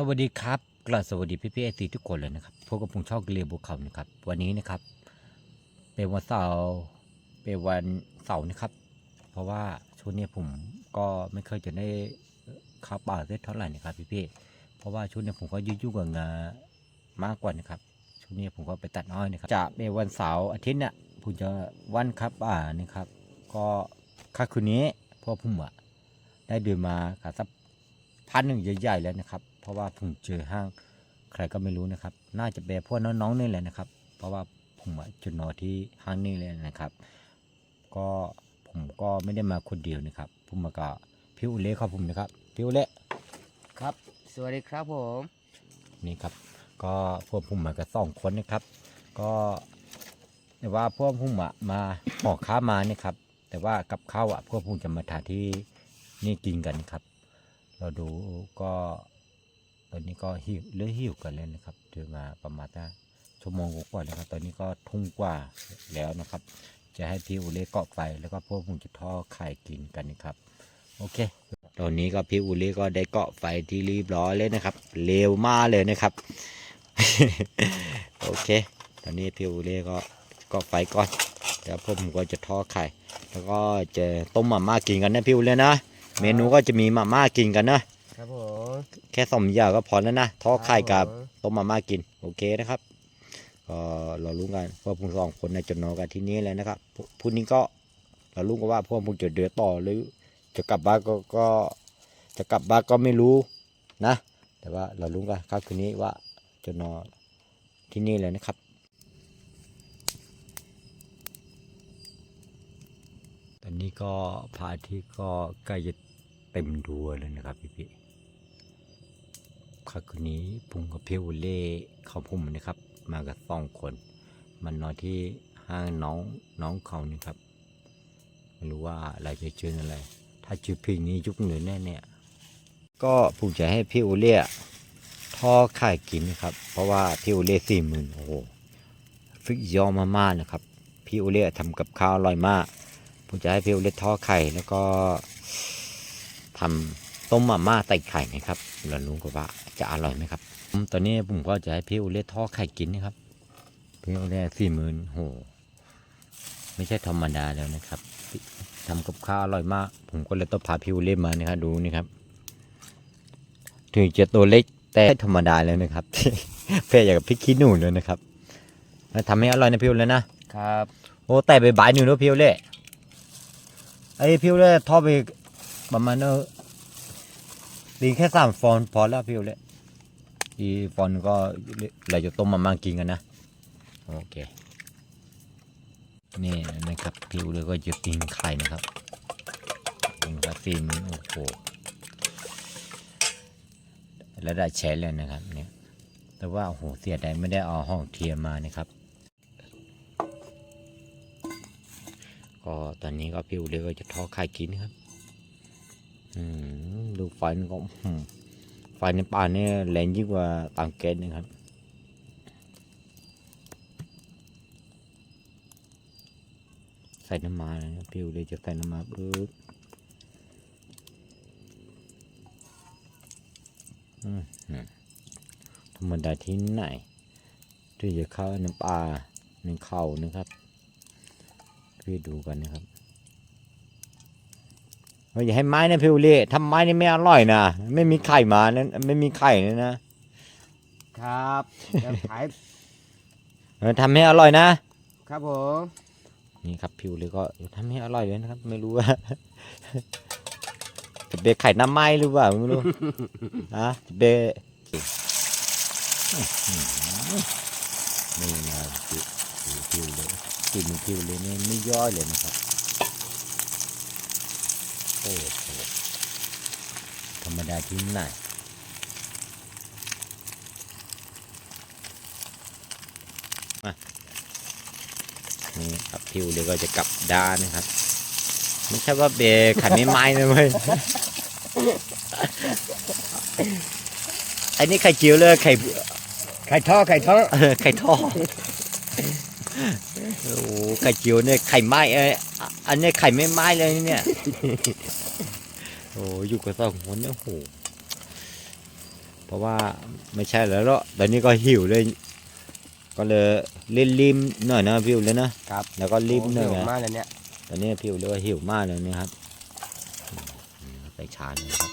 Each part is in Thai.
สวัสดีครับกราบสวัสดีพี่พี่ไอซีทุกคนเลยนะครับพบกับผมช่องเกลียบุกเขานะครับ วันนี้นะครับ เป็นวันเสาร์เป็นวันเสาร์นะครับ เพราะว่าช่วงนี้ผมก็ไม่เคยจะได้ข้าป่าได้เท่าไหร่นะครับพี่พี่เพราะว่าช่วงนี้ผมก็ยุ่งๆกับงานมากกว่านะครับช่วงนี้ผมก็ไปตัดอ้อยนะครับจะเป็นวันเสาร์อาทิตย์เนี่ยผมจะวันครับอ่านะครับ ก็ค่าคืนนี้พราะผมอะได้เดินมากับสักพันหนึ่งใหญ่ๆแล้วนะครับ ราะว่าผมเจอห้างใครก็ไม่รู้นะครับ น่าจะเป็นพวกน้องๆนี่แหละนะครับ เพราะว่าผมอะจุดนอนที่ห้างนี่เลยนะครับ ก็ผมก็ไม่ได้มาคนเดียวนะครับ ผมมากับพี่อุเล่ครับผมนะครับพี่อุเล่ครับ สวัสดีครับผม นี่ครับ ก็พวกผมมากับสองคนนะครับ ก็แต่ว่าพวกผมอะมาห่อข้าวมาเนี่ยครับ แต่ว่ากับข้าวอะพวกผมจะมาทานที่นี่กินกันครับ เราดูก็ ตอนนี้ก็หิวเริ่มหิวกันแล้วนะครับเดินมาประมาณสักชั่วโมงกว่าๆแล้วครับ ตอนนี้ก็ทุ่งกว่าแล้วนะครับ จะให้พี่อุเล่เกาะไฟแล้วก็พวกผมจะทอดไข่กินกันนะครับ โอเค ตอนนี้ก็พี่อุเล่ก็ได้เกาะไฟที่รีบร้อยเลยนะครับ เร็วมากเลยนะครับ โอเค ตอนนี้พี่อุเล่ก็เกาะไฟก่อนเดี๋ยวพวกผมก็จะทอดไข่ แล้วก็จะต้มหม่าม่ากินกันนะพี่อุเล่นะ เมนูก็จะมีหม่าม่ากินกันนะ ครับผมแค่สองอย่างก็พอแล้วนะทอดไข่กับผมต้มมาม่ากิน โอเคนะครับก็เรารู้กันพวกผมสองคนในยจะนอนกันที่นี่เลยนะครับพพรุ่งนี้ก็เรารู้กันว่าพวกผมจะเดือดต่อหรือ จะกลับบ้านก็ก็ จะกลับบ้านก็ไม่รู้นะ แต่ว่าเรารู้กันครับคืนนี้ว่าจะนอนที่นี่เลยนะครับตอนนี้ก็พระอาทิตย์ก็ใกล้จะเต็มดวงเลยนะครับพี่พี่ๆ ครับคืนนี้พุงกับพี่อุเล่เขาพุ่มนะครับ มากับสองคน มันนอนที่ห้างน้องน้องเขานี่ครับ ไม่รู้ว่าอะไรจะเจออะไร ถ้าชื่อพลงนี้ยุคเหนือแน่เนี่ยก็ผมจะให้พี่อุเล่ทอไข่กินนะครับ เพราะว่าพี่อุเล่สี่หมื่นโอ้โหฟิกยอมมากๆนะครับ พี่อุเล่ทำกับข้าวอร่อยมากผมจะให้พี่อุเล่ทอไข่แล้วก็ทำต้มมาม่าใส่ไข่นะครับเรารู้กันว่า จะอร่อยไหมครับอืมตอนนี้ผมก็จะให้พี่อุเล่ทอดไข่กินนะครับพี่อุเล่สี่หมื่นโหไม่ใช่ธรรมดาแล้วนะครับทำกับข้าวอร่อยมาก ผมก็เลยต้องพาพี่อุเล่มานะครับดูนี่ครับ ถึงจะตัวเล็กแต่ธรรมดาแล้วนะครับเพื่ออย่างกับพริกขี้หนูเลยนะครับแล้วทำให้อร่อยนะพี่อุเล่นะครับโอ้แต่ใบใบหนึ่งแล้วพี่อุเล่ไอ้พี่อุเล่ทอดไปประมาณเออตีแค่สามฟองพอแล้วพี่โอเล่ อีกฟองก็เราจะต้มมามากินกันนะ โอเค นี่นะครับพี่อเล่ก็จะตีไข่นะครับผมก็ซีมโอ้โหแล้วได้แชร์เลยนะครับเนี่ยแต่ว่าโอ้โหเสียดายไม่ได้เอาห้องเทียมมานะครับ ก็ตอนนี้ก็พี่อเล่ก็จะทอไข่กินครับ อืมดูไฟมันก็ ไฟในป่าเนี่ยแรงยิ่งกว่าต่างแก๊สนะครับใส่น้ำมันนะพี่เลยจะใส่น้ำมันปึ๊บธรรมดาที่ไหนที่จะเข้าน้ำปลาในเข่านะครับพี่ดูกันนะครับ อย่าให้ไม้นะพี่อุเล่ทำไม้นี่ไม่อร่อยนะไม่มีไข่มานะไม่มีไข่เลยนะครับจะขายเออทำให้อร่อยนะ ครับผมนี่ครับพี่อุเล่ก็ทำให้อร่อยเลยนะครับ ไม่รู้ว่าจะเบะไข่น้ำไหม้หรือเปล่าไม่รู้ฮะจะเบะนี่นะพี่พี่อุเล่กินพี่อุเล่นี่ไม่ย่อยเลยนะครับ โอ้โหธรรมดาที่ไหนนี่ครับพิวเลยวก็จะกลับด้านนะครับ ไม่ใช่ว่าเบรขันไม่ไม้นะเว้ยอันนี้ไข่เจียวเลยไข่ไข่ท่อไข่ท่อไข่ทอด โอ้โหไข่เจียวเนี่ยไข่ไหม้เอยอะอันนี้ไข่ไม่ไหม้เลยเนี่ยโอ้อยู่กับสองคนเนี่ยโอ้โหเพราะว่าไม่ใช่แล้วเนาะตอนนี้ก็หิวเลย ก็เลยเล่นริมหน่อยนะพี่อุเลยนะครับ แล้วก็ริมหน่อยโอ้นะเร็วมากเลยเนี่ยตอนนี้พี่อุเลยว่าหิวมากเลยนะครับอืมไปชาเลยครับ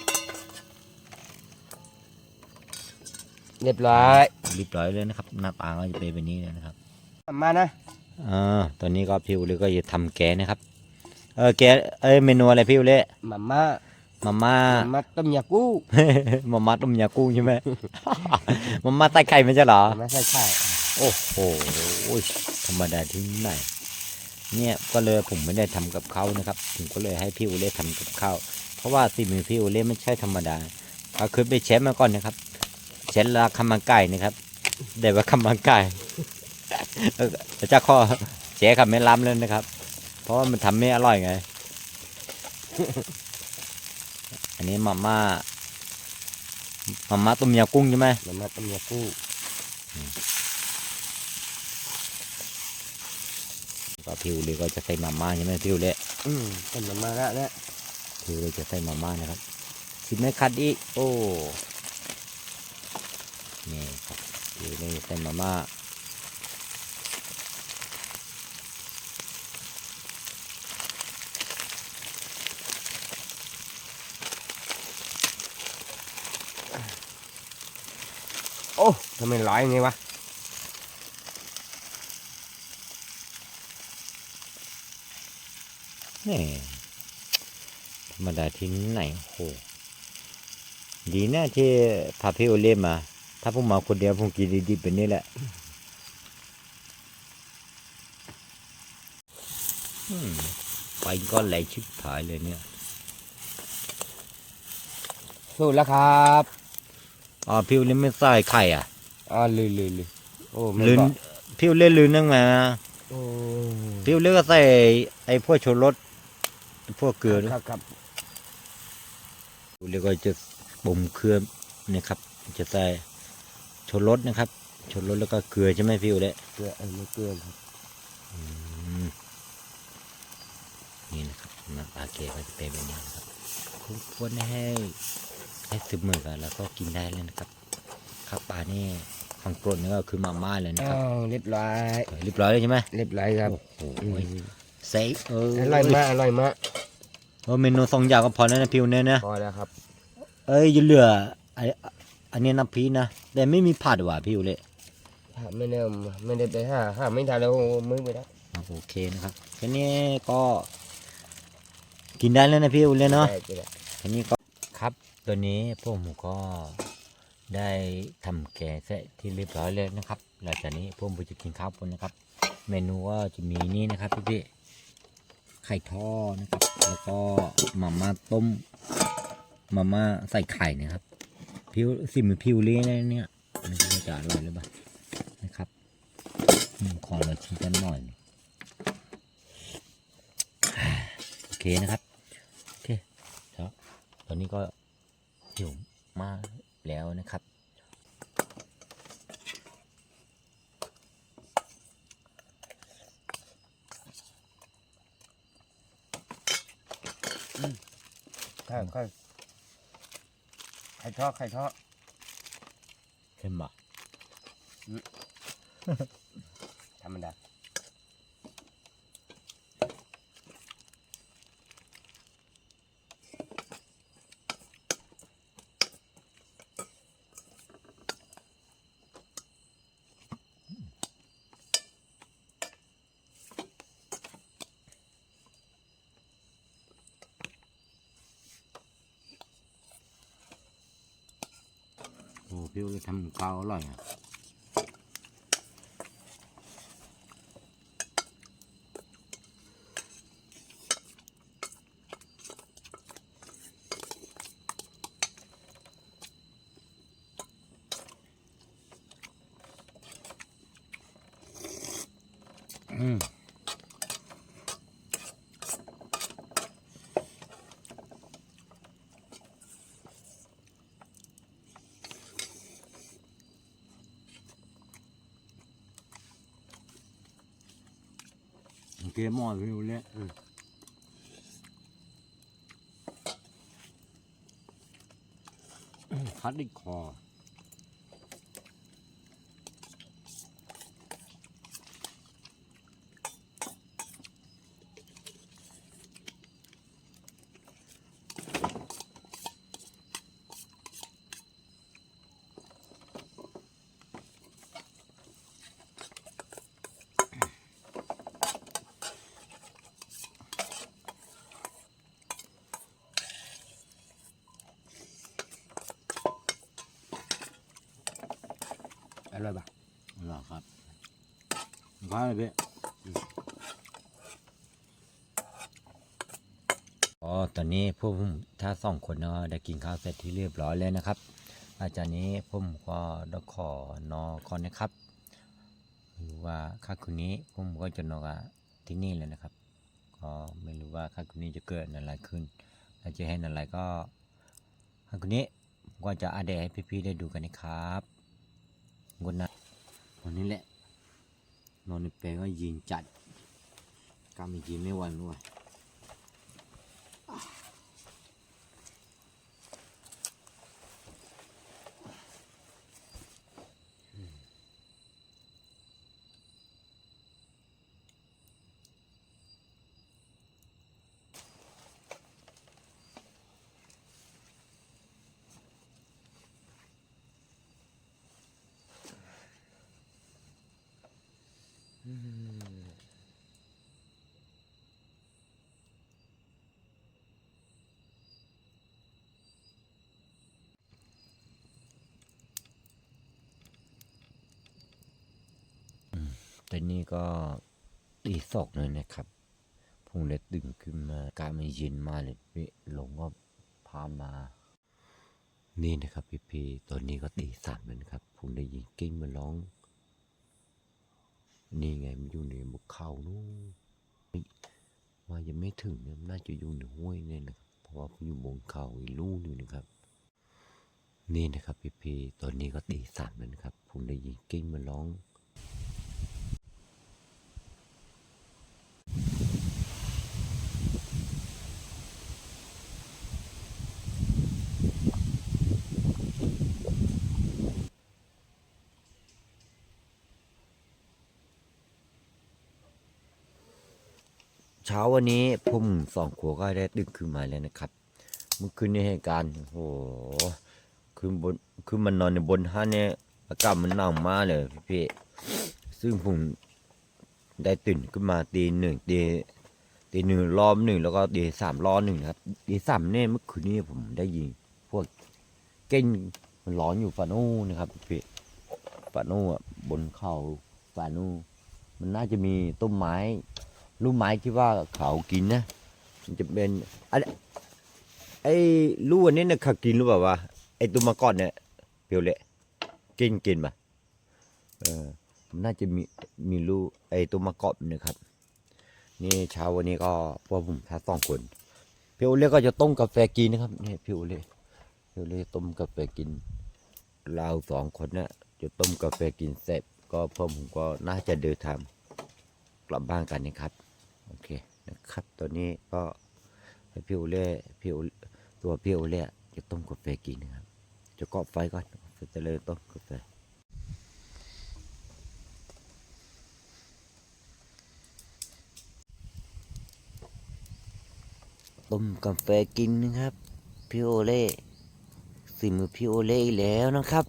เรียบร้อยเรียบร้อยเลยนะครับ หน้าตาก็จะเป็นแบบนี้เลยนะครับ มานะอ่าตอนนี้ก็พี่อุเลยก็จะทำแกงนะครับ เออแกงเอ้ยเมนูอะไรพี่อุเลยมาม่ามาม่ามาม่าต้มยากู้มาม่าต้มยากุ้งใช่ไหมมาม่าใต้ไข่ไม่ใช่เหรอมาม่าใส่ไข่โอ้โหธรรมดาที่ไหนเนี่ยก็เลยผมไม่ได้ทำกับเขาวนะครับ ผมก็เลยให้พี่อุเล่ทำกับข้าวเพราะว่าสีมือพี่อุเล่ไม่ใช่ธรรมดาเขาเคยไปเชฟมาก่อนนะครับเชฟราคามังไก่นะครับแต่ว่าคำมังไก่ เออเจ้าข้อเจ๊ขับไม่ล้ำเลยนะครับ เพราะว่ามันทำไม่อร่อยไง อันนี้มาม่ามาม่าต้มยำกุ้งใช่ไหมมาม่าต้มยากู้ก็พิวเลยก็จะใส่มาม่าใช่ไหมพิวเลยอืมเป็นมาม่าละเนี่ยพิวเลยจะใส่มาม่านะครับชิมไม่คัดอีกโอ้นี่ครับพิวเลยใส่มาม่า อ้ทำไมร้อยอย่างงี้วะนี่ธรรมดาที่ไหนโหดีนะที่พาพิวเล่มา ถ้าผมมาคนเดียวผมกินดีๆแบบนี้แหละไฟก็แรงชิบหายเลยเนี่ย สูตรแล้วครับ อ๋อพิวเล่นไม่ใส่ไข่อะอ๋อลืมลืมลืมโอ้ไม่ลืนบอกพิวเล่นลืนนั่งมาโอ้พิวเล่นก็ใส่ไอ้พวกชูรสพวกเกลือด้วยครับครับพิวเล่นก็จะบ่มเครื่องนะครับ จะใส่ชูรสนะครับชูรสแล้วก็เกลือใช่ไหมพิวเล่เกลือเออไม่เกลือครับอืมนี่นะครับน้ำปลาเกก็จะเป็นแบบนี้นะครับคลุกคนให้ ให้ซึมมือกันแล้วก็กินได้เลยนะครับข้าวปลานี่ของโปรดนี่ก็คือมาม่าเลยนะคอ้ารับวเรียบร้อยเรียบร้อยเลยใช่ไหมเรียบร้อยครับโอ้โหอืมเซ็เอออร่อยมากอร่อยมากเออเมนูสองอย่างก็พอแล้วนะพิวเนี่ยนะพอแล้วครับ เอ้ยอย่าเหลือไออันนี้น้ำพริกนะแต่ไม่มีผัดว่ะพิวเลยไม่ได้ไม่ได้ไปหาหาไม่ทันแล้วมือไปแล้วอะโอเคนะครับแค่นี้ก็ กินได้แล้วนะพิวเลยเนาะได้ไปแล้วทีนี้ก็ครับ ตัวนี้พวกผมก็ได้ทำแกงเสร็จที่เรียบร้อยเลยนะครับ หลังจากนี้พวกผมจะกินข้าวกันนะครับ เมนูก็จะมีนี่นะครับพี่พี่ๆไข่ทอดนะครับ แล้วก็มาม่าต้มมาม่าใส่ไข่นะครับพิวสิมือพิวเลี้ยนเนี่ยมันจะอร่อยหรือเปล่านะครับขอเราชิมกันหน่อยโอเคนะครับครับตอนนี้ก็ หิวมากแล้วนะครับใช่ใช่ไข่ทอดไข่ทอดเข้มบ่ธรรมดา โอ้พี่ทำข้าวอร่อยอะอื เคหม้อพี่เลยอืมคัดดิคอร่อยปะ หรอครับ ข้าเลยพี่อ๋อตอนนี้พวกผมถ้าสองคนเนาะได้กินข้าวเสร็จที่เรียบร้อยแล้วนะครับ อาจารย์นี้ผมก็ต้องขอนอนก่อนนะครับไม่รู้ว่าค่าคืนนี้ผมก็จะนอนกับที่นี่เลยนะครับ ก็ไม่รู้ว่าค่าคืนนี้จะเกิดอะไรขึ้นถ้าจะให้อะไรก็ค่าคืนนี้ก็จะอัปเดตให้พี่ๆได้ดูกันนะครับงดนะวันนี้แหละ นอนในแปลงก็ยิงจัดกำมียิงไม่วันด้วย แต่นี่ก็ตีศอกเลยนะครับผมเลยตื่นขึ้นมาการมันเย็นมากเลยพี่หลงก็พามา นี่นะครับพี่พีตอนนี้ก็ตีสามแล้วนะครับผมได้ยินกิ้งมาร้อง นี่ไงมันอยู่ในบุกเขานู้นว่ายังไม่ถึงเนี่ยน่าจะอยู่ในห้วยเนี่ยนะครับเพราะว่าผมอยู่บนเขาอีลูกหนึงนะครับ นี่นะครับพี่พีตอนนี้ก็ตีสามแล้วนะครับผมได้ยินกิ้งมาร้อง เช้าวันนี้ผมสองขัวก็ได้ตื่นขึ้นมาแล้วนะครับเมื่อคืนในเหตุการณ์โอ้โหคือบนคือมันนอนในบนห้างเนี่ยอากาศมันหนาวมากเลยพี่พี่ๆซึ่งผมได้ตื่นขึ้นมาตีหนึ่งตีตีหนึ่งรอบหนึ่งแล้วก็ตีสามรอบหนึ่งนะครับตีสามเนี่ยเมื่อคืนนี้ผมได้ยินพวกเก้งมันร้อนอยู่ฟานูนะครับพี่พี่ๆฟานูอะบนเขาฟานูมันน่าจะมีต้นไม้ ลูกไม้ที่ว่าเขากินนะมันจะเป็นอันไอ้ลูกอันนี้นี่ยเขากินรือเปล่าวะไอ้ตัวมาก่อนเนี่ยเปียวเละกินกินปะเออมันน่าจะมีมีลูกไอ้ตัวมากาะเนี่ยครับ นี่เช้าวันนี้ก็พวกผมทั้สองคนเพี่โอเล่ก็จะต้มกาแฟกินนะครับนี่เพี่โอเล่พี่โอเล่ต้มกาแฟกิน เราสองคนเนี่ยจะต้มกาแฟกินเสร็จก็พวกผมก็น่าจะเดินทางกลับบ้านกันนะครับ อเคนะครับ ตอนนี้ก็ให้พี่โอเล่พี่โอตัวพี่โอเล่จะต้มกาแฟกินนะครับ จะก่อไฟก่อนจะเลยต้มกาแฟต้มกาแฟกินนะครับพี่โอเล่สิมือพี่โอเล่แล้วนะครับ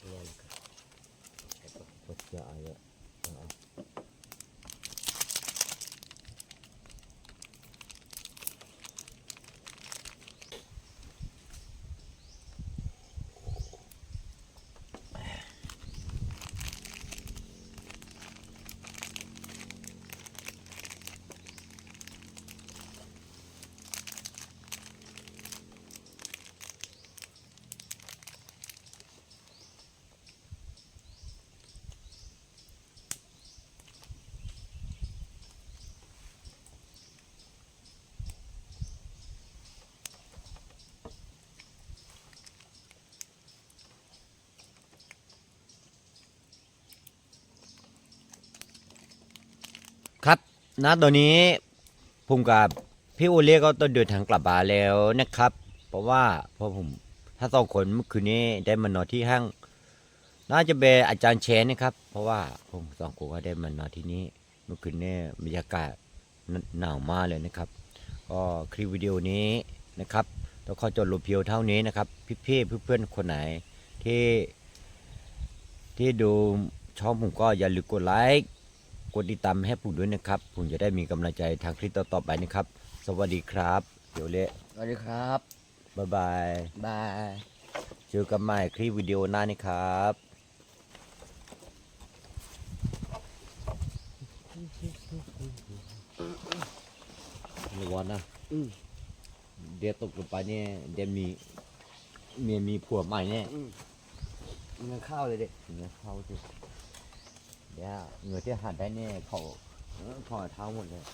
เนี่ยนะครับใช้ปะปะเจาะเลยเอา ครับณตอนนี้ผมกับพี่โอเล่ก็ต้องเดินทางกลับบ้านแล้วนะครับ เพราะว่าเพราะผมถ้าสองคนเมื่อคืนนี้ได้มานอนที่ห้าง น่าจะเป็นอาจารย์แชนนะครับ เพราะว่าผมสองคนก็ได้มานอนที่นี้ เมื่อคืนนี้บรรยากาศหนาวมากเลยนะครับก็คลิปวิดีโอนี้นะครับแล้วขอจดลงเพียวเท่านี้นะครับ พี่ๆเพื่อนๆคนไหนที่ที่ดูช่องผมก็อย่าลืมกดไลค์ ดติดตามให้ผมด้วยนะครับ ผมจะได้มีกำลังใจทางคลิปต่อๆไปนะครับ สวัสดีครับ เดี๋ยวเละสวัสดีครับ บ๊ายบาย บาย เจอกันใหม่คลิปวิดีโอหน้านี้ครับระวังนะอืมเดี๋ยวตกลงไปเนี่ยเดี๋ยวมีเมียมีผัวใหม่เนี่ยอืมเงินเข้าเลยเด็กเงี้ยเขาสิ เนี่ยวเงือที่หัดได้เนี่ยเขาเออพอเท้าหมดเลย